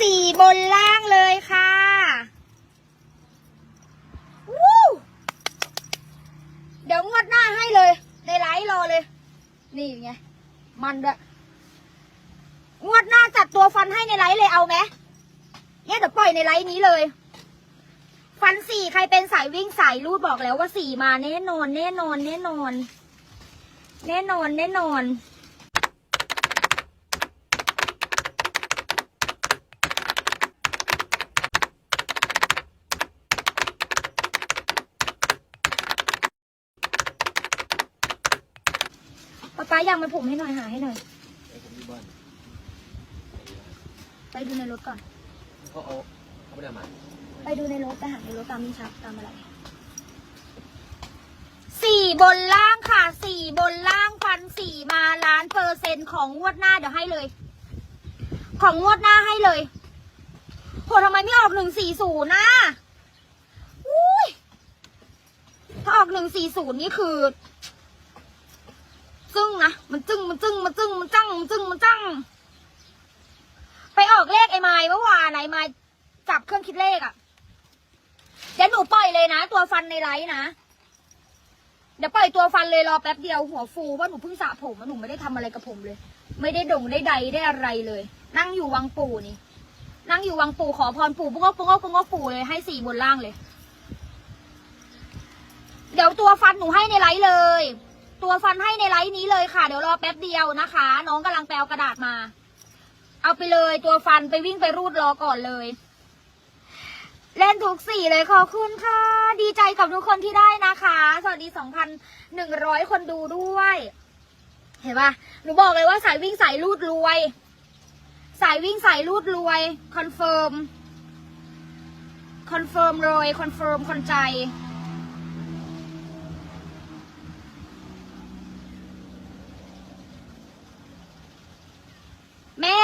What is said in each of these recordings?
สี่บนล่างเลยค่ะวู้เดี๋ยวงวดหน้าให้เลย ในไลฟ์รอเลย นี่ไง มันด้วยงวดหน้าจัดตัวฟันให้ในไลฟ์เลยเอาไหมเนี่ยเดี๋ยวปล่อยในไลฟ์นี้เลย ฟันสี่ใครเป็นสายวิ่งสายรูดบอกแล้วว่าสี่มาแน่นอน แน่นอน แน่นอน แน่นอนแน่นอน ป๊าป๊ายังมาผมให้หน่อยหาให้หน่อย ไอ้ผมที่บ้านไปดูในรถก่อน เขาเอาเขาไม่ได้มาไปดูในรถไปหาในรถตามมินชักตามอะไรสี่บนล่างค่ะสี่บนล่างฟันสี่มาล้านเปอร์เซ็นต์ของงวดหน้าเดี๋ยวให้เลย ของงวดหน้าให้เลยโหทำไมไม่ออกหนึ่งสี่ศูนย์นะอุ้ยถ้าออกหนึ่งสี่ศูนย์นี่คือ จึ้งนะ มันจึ้ง มันจึ้ง มันจึ้ง มันจังมันจึ้ง มันจังไปออกเลขไอ้ไม้เมื่อวานไอ้ไม้จับเครื่องคิดเลขอะ่ะ เดี๋ยวหนูปล่อยเลยนะ ตัวฟันในไลฟ์นะ เดี๋ยวปล่อยตัวฟันเลยรอแป๊บเดียวหัวฟูเพราะหนูเพิ่งสระผมอะหนูไม่ได้ทำอะไรกับผมเลย ไม่ได้ด่งได้ใดได้อะไรเลย นั่งอยู่วังปู่นี่ นั่งอยู่วังปู่ขอพรปู่ปุ้งก็ปุ้งก็ปุ้งก็ปู่เลยให้สี่บนล่างเลย เดี๋ยวตัวฟันหนูให้ในไลฟ์เลย ตัวฟันให้ในไลฟ์นี้เลยค่ะ เดี๋ยวรอแป๊บเดียวนะคะ น้องกำลังแปลกระดาษมา เอาไปเลยตัวฟันไปวิ่งไปรูดรอก่อนเลย เล่นทุกสี่เลยขอบคุณค่ะ ดีใจกับทุกคนที่ได้นะคะ สวัสดีสองพันหนึ่งร้อยคนดูด้วย เห็นปะหนูบอกเลยว่าสายวิ่งสายรูดรวย สายวิ่งสายรูดรวยคอนเฟิร์มคอนเฟิร์มเลยคอนเฟิร์มคนใจ แม่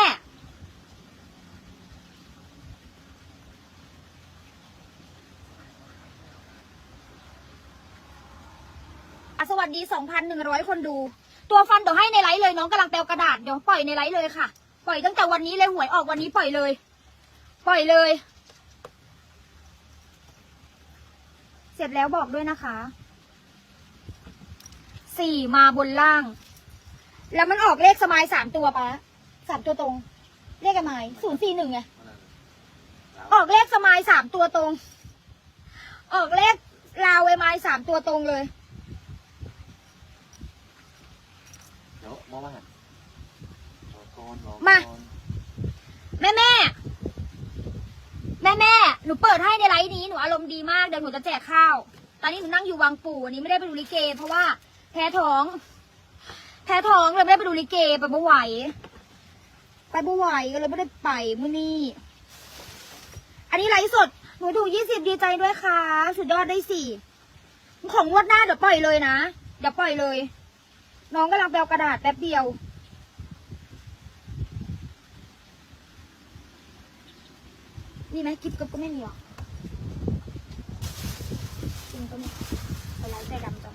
อะสวัสดี 2,100 คนดู ตัวฟันเดี๋ยวให้ในไลฟ์เลยน้องกำลังแปลกระดาษเดี๋ยวปล่อยในไลฟ์เลยค่ะ ปล่อยตั้งแต่วันนี้เลยหวยออกวันนี้ปล่อยเลย ปล่อยเลย เสร็จแล้วบอกด้วยนะคะสี่มาบนล่าง แล้วมันออกเลขสมายสามตัวปะสามตัวตรง เลขอะไรศูนย์สี่หนึ่งไงออกเลขสมายสามตัวตรง ออกเลขลาวไอไม้สามตัวตรงเลย เดี๋ยวมองว่าหันรอก่อนรอมาก่อนแม่แม่แม่แม่หนูเปิดให้ในไลฟ์นี้หนูอารมณ์ดีมากเดี๋ยวหนูจะแจกข้าว ตอนนี้หนูนั่งอยู่วังปู่วันนี้ไม่ได้ไปดูลิเก เพราะว่าแพ้ท้อง แพ้ท้องเลยไม่ได้ไปดูลิเกไปบ่ไหว ไปบ่ไหวก็เลยไม่ได้ไปมื้อนี้อันนี้ไลฟ์สดหนูถูกยี่สิบดีใจด้วยค่ะ สุดยอดได้สี่ของงวดหน้าเดี๋ยวปล่อยเลยนะเดี๋ยวปล่อยเลย น้องกำลังแปลกระดาษแป๊บเดียวมีไหมกิ๊บก็ไม่มีหรอกจริงก็ไม่ใจร้ายใจดำจัง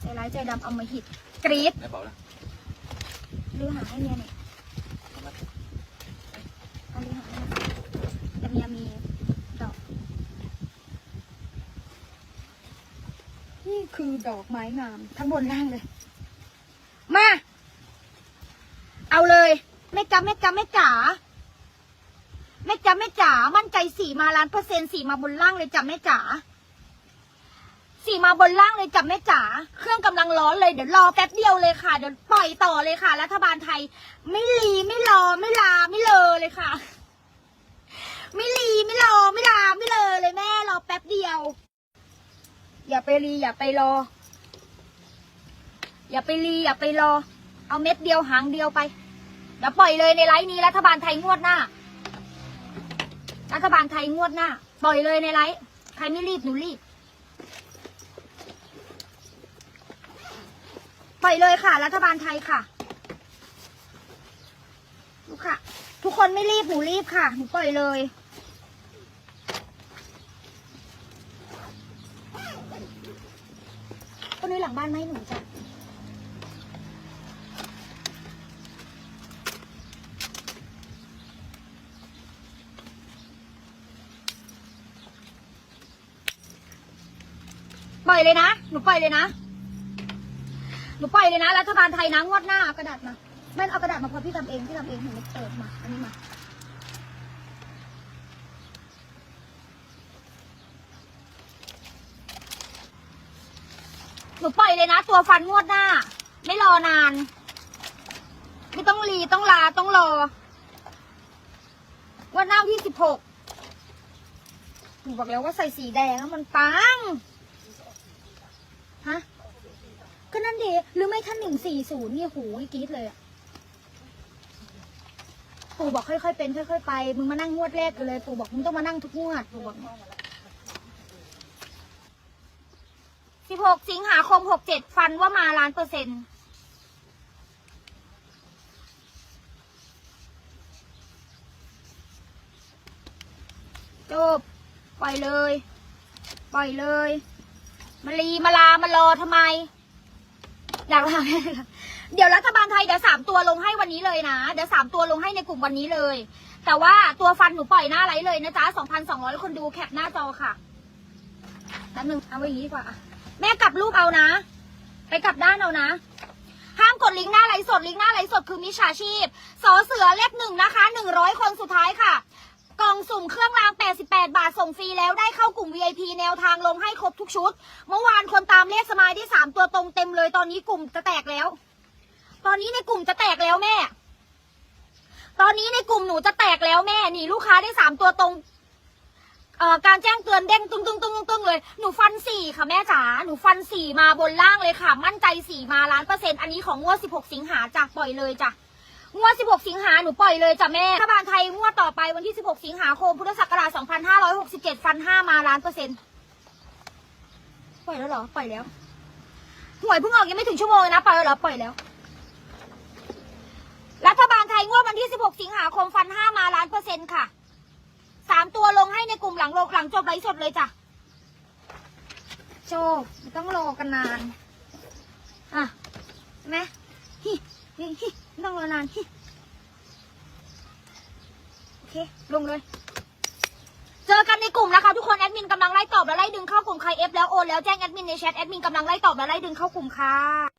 ใจร้ายใจดำเอามาหิดกรีดไหนเปล่านะลือหาให้เมียหน่อย เอามา เอาลือหาให้หน่อยแต่เมียมีดอก นี่คือ ดอกไม้งาม ทั้งบนล่างเลย มา เอาเลยแม่จ๋าแม่จ๋าแม่จ๋าแม่จ๋าแม่จ๋ามั่นใจสี่มาล้านเปอร์เซ็นต์สี่มาบนล่างเลยจ้ะแม่จ๋าสี่มาบนล่างเลยจ้ะแม่จ๋า เครื่องกำลังร้อนเลยเดี๋ยวรอแป๊บเดียวเลยค่ะ เดี๋ยวปล่อยต่อเลยค่ะ รัฐบาลไทย ไม่รีไม่รอไม่ลาไม่เลอเลยค่ะ ไม่รีไม่รอไม่ลาไม่เลอเลยแม่รอแป๊บเดียว อย่า ไปรีอย่าไปรอ อย่าไปรีอย่าไปรอ เอาเม็ดเดียวหางเดียวไปเดี๋ยวปล่อยเลยในไลฟ์นี้รัฐบาลไทยงวดหน้า รัฐบาลไทยงวดหน้า ปล่อยเลยในไลฟ์ใครไม่รีบหนูรีบ ปล่อยเลยค่ะ รัฐบาลไทยค่ะลูกค่ะ ทุกคนไม่รีบหนูรีบค่ะหนูปล่อยเลยังบ้านไหมหนูจ้ะปล่อยเลยนะ หนูปล่อยเลยนะ หนูปล่อยเลยนะ รัฐบาลไทยนะงวดหน้าเอากระดาษมาแม่เอากระดาษมาพอพี่ทำเอง พี่ทำเองหนูไมเปิดมา อันนี้มา หนูปล่อยเลยนะ ตัวฟันงวดหน้า ไม่รอนาน ไม่ต้องรีต้องลาต้องรองวดหน้าที่สิบหกหนูบอกแล้วว่าใส่สีแดงแล้วมันปังฮะก็นั่นดีหรือไม่ท่านหนึ่งสี่ศูนย์เนี่ยหูกรี๊ดเลยอะปู่บอกค่อยๆเป็นค่อย ๆ ไป มึงมานั่งงวดแรกกันเลย ปู่บอกมึงต้องมานั่งทุกงวดปู่บอก สิบหกสิงหาคมหกเจ็ดฟันว่ามาล้านเปอร์เซ็นต์จบ ปล่อยเลย ปล่อยเลย มารีมาลามารอทำไมอยากลาเดี๋ยวรัฐบาลไทยเดี๋ยวสามตัวลงให้วันนี้เลยนะ เดี๋ยวสามตัวลงให้ในกลุ่มวันนี้เลย แต่ว่าตัวฟันหนูปล่อยหน้าไลฟ์เลยนะจ๊ะสองพันสองร้อยคนดูแคปหน้าจอค่ะแป๊บนึงเอาไว้อย่างนี้ดีกว่า แม่กลับรูปเอานะ ไปกลับด้านเอานะ ห้ามกดลิงก์หน้าไลฟ์สดลิงก์หน้าไลฟ์สดคือมิจฉาชีพสอเสือเลขหนึ่งนะคะหนึ่งร้อยคนสุดท้ายค่ะ กล่องสุ่มเครื่องราง 88 บาทส่งฟรีแล้วได้เข้ากลุ่ม VIP แนวทางลงให้ครบทุกชุด เมื่อวานคนตามเลขสมายได้ 3 ตัวตรงเต็มเลยตอนนี้กลุ่มจะแตกแล้ว ตอนนี้ในกลุ่มจะแตกแล้วแม่ ตอนนี้ในกลุ่มหนูจะแตกแล้วแม่หนีลูกค้าได้ 3 ตัวตรง เอ่อการแจ้งเตือนเด้งตึ้งตึ้งตึ้งตึ้งเลย หนูฟันสี่ค่ะแม่จ๋า หนูฟันสี่มาบนล่างเลยค่ะ มั่นใจสี่มาล้านเปอร์เซ็นต์อันนี้ของงวด16สิงหาจ้ะปล่อยเลยจ้ะงวด 16 สิงหา หนูปล่อยเลยจ้ะแม่รัฐบาลไทยงวดต่อไปวันที่ 16 สิงหาคม พุทธศักราช 2567 ฟัน 5 มาล้านเปอร์เซ็นต์ ปล่อยแล้วเหรอ ปล่อยแล้ว หวยเพิ่งออกยังไม่ถึงชั่วโมงเลยนะ ปล่อยแล้วเหรอ ปล่อยแล้ว รัฐบาลไทยงวดวันที่ 16 สิงหาคม ฟัน 5 มาล้านเปอร์เซ็นต์ค่ะ สามตัวลงให้ในกลุ่มหลังลงหลังจบไลฟ์สดเลยจ้ะโจไม่ต้องรอกันนาน อะเห็นไหมฮิฮิฮิไม่ต้องรอนานฮิโอเค ลงเลย เจอกันในกลุ่มนะคะทุกคน แอดมินกำลังไล่ตอบและไล่ดึงเข้ากลุ่มใครเอฟแล้วโอนแล้วแจ้งแอดมินในแชท แอดมินกำลังไล่ตอบและไล่ดึงเข้ากลุ่มค่ะ